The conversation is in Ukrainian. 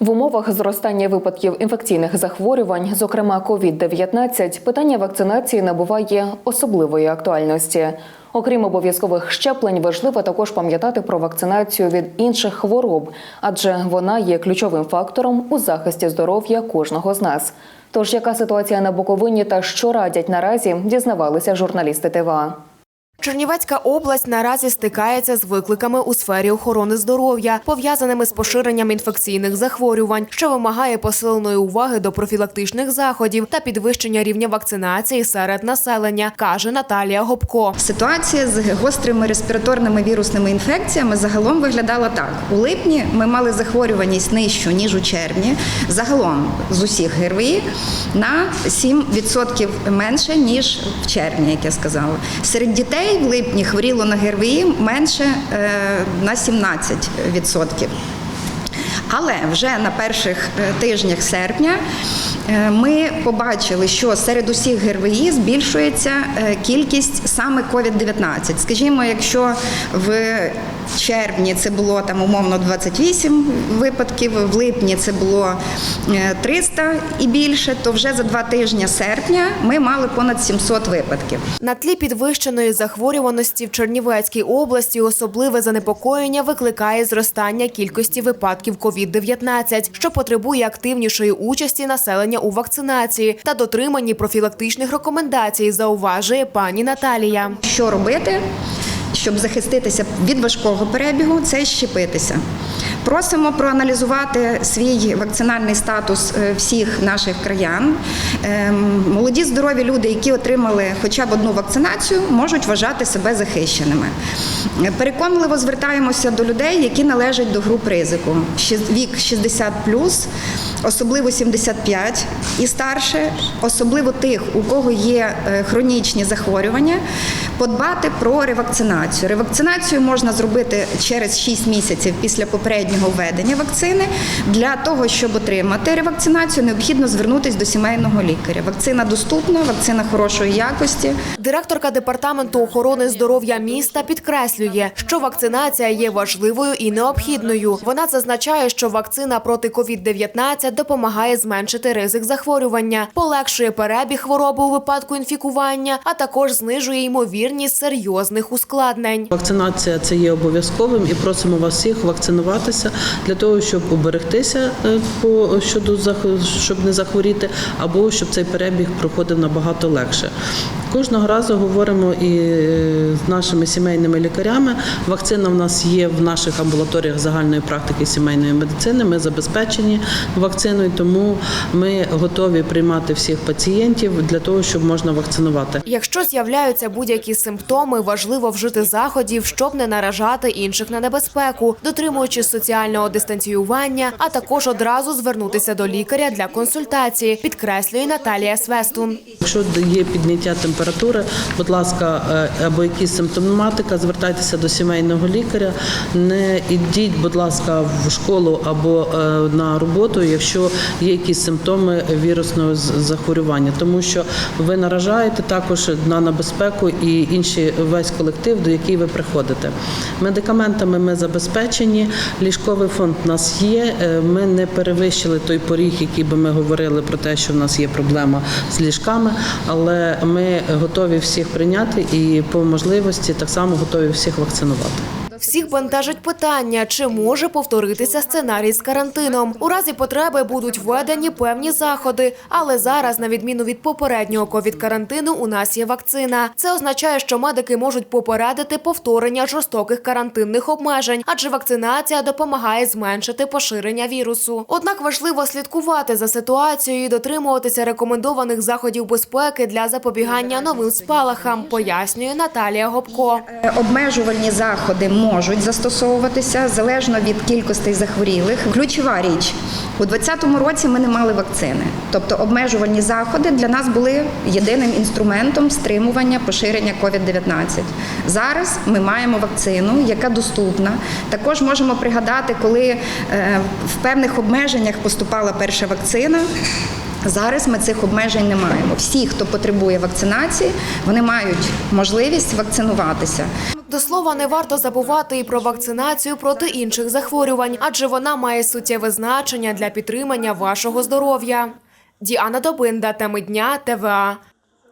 В умовах зростання випадків інфекційних захворювань, зокрема COVID-19, питання вакцинації набуває особливої актуальності. Окрім обов'язкових щеплень, важливо також пам'ятати про вакцинацію від інших хвороб, адже вона є ключовим фактором у захисті здоров'я кожного з нас. Тож, яка ситуація на Буковині та що радять наразі, дізнавалися журналісти ТВА. Чернівецька область наразі стикається з викликами у сфері охорони здоров'я, пов'язаними з поширенням інфекційних захворювань, що вимагає посиленої уваги до профілактичних заходів та підвищення рівня вакцинації серед населення, каже Наталія Гопко. Ситуація з гострими респіраторними вірусними інфекціями загалом виглядала так: у липні ми мали захворюваність нижчу ніж у червні. Загалом з усіх ГРВІ на 7% менше ніж в червні, як я сказала. Серед дітей в липні хворіло на ГРВІ менше е, на 17%. Але вже на перших е, тижнях серпня е, ми побачили, що серед усіх ГРВІ збільшується кількість саме COVID-19. Скажімо, якщо в червні це було там умовно 28 випадків, в липні це було е, 300 і більше, то вже за два тижні серпня ми мали понад 700 випадків. На тлі підвищеної захворюваності в Чернівецькій області особливе занепокоєння викликає зростання кількості випадків COVID-19, що потребує активнішої участі населення у вакцинації та дотриманні профілактичних рекомендацій, зауважує пані Наталія. Що робити, щоб захиститися від важкого перебігу, це щепитися. Просимо проаналізувати свій вакцинальний статус е, всіх наших краян. Ем, Молоді здорові люди, які отримали хоча б одну вакцинацію, можуть вважати себе захищеними. Е, Переконливо звертаємося до людей, які належать до груп ризику. Вік 60+, особливо 75 і старше, особливо тих, у кого є е, хронічні захворювання, подбати про ревакцинацію. Ревакцинацію можна зробити через 6 місяців після попереднього введення вакцини. Для того, щоб отримати ревакцинацію, необхідно звернутися до сімейного лікаря. Вакцина доступна, вакцина хорошої якості. Директорка департаменту охорони здоров'я міста підкреслює, що вакцинація є важливою і необхідною. Вона зазначає, що вакцина проти COVID-19 допомагає зменшити ризик захворювання, полегшує перебіг хвороби у випадку інфікування, а також знижує ймовірність серйозних ускладнень. Вакцинація це є обов'язковим і просимо вас всіх вакцинуватися для того, щоб уберегтися е, по щодо щоб не захворіти, або щоб цей перебіг проходив набагато легше. Кожного разу говоримо і е, з нашими сімейними лікарями. Вакцина в нас є в наших амбулаторіях загальної практики сімейної медицини. Ми забезпечені вакциною, тому ми готові приймати всіх пацієнтів для того, щоб можна вакцинувати. Якщо з'являються будь-які симптоми, важливо вжити заходів, щоб не наражати інших на небезпеку, дотримуючись соціального дистанціювання, а також одразу звернутися до лікаря для консультації, підкреслює Наталія Свестун. Якщо є підняття температури, будь ласка, е, або якісь симптоматика, звертайтеся до сімейного лікаря. Не ідіть, будь ласка, в школу або е, на роботу, якщо є якісь симптоми вірусного захворювання, тому що ви наражаєте також на небезпеку і інші весь колектив, до який ви приходите. Медикаментами ми забезпечені, ліжковий фонд у нас є. е, Ми не перевищили той поріг, який би ми говорили про те, що в нас є проблема з ліжками, але ми готові всіх прийняти і по можливості так само готові всіх вакцинувати. Всіх бентежить питання, чи може повторитися сценарій з карантином. У разі потреби будуть введені певні заходи, але зараз, на відміну від попереднього ковід-карантину, у нас є вакцина. Це означає, що медики можуть попередити повторення жорстоких карантинних обмежень, адже вакцинація допомагає зменшити поширення вірусу. Однак важливо слідкувати за ситуацією і дотримуватися рекомендованих заходів безпеки для запобігання новим спалахам, пояснює Наталія Гопко. Е, Обмежувальні заходи можуть застосовуватися залежно від кількості захворілих. Ключова річ у 2020 році ми не мали вакцини, тобто обмежувальні заходи для нас були єдиним інструментом стримування поширення COVID-19. Зараз ми маємо вакцину, яка доступна. Також можемо пригадати, коли е, в певних обмеженнях поступала перша вакцина. Зараз ми цих обмежень не маємо. Всі, хто потребує вакцинації, вони мають можливість вакцинуватися. До слова, не варто забувати і про вакцинацію проти інших захворювань, адже вона має суттєве значення для підтримання вашого здоров'я. Діана Добинда, теми дня, ТВА.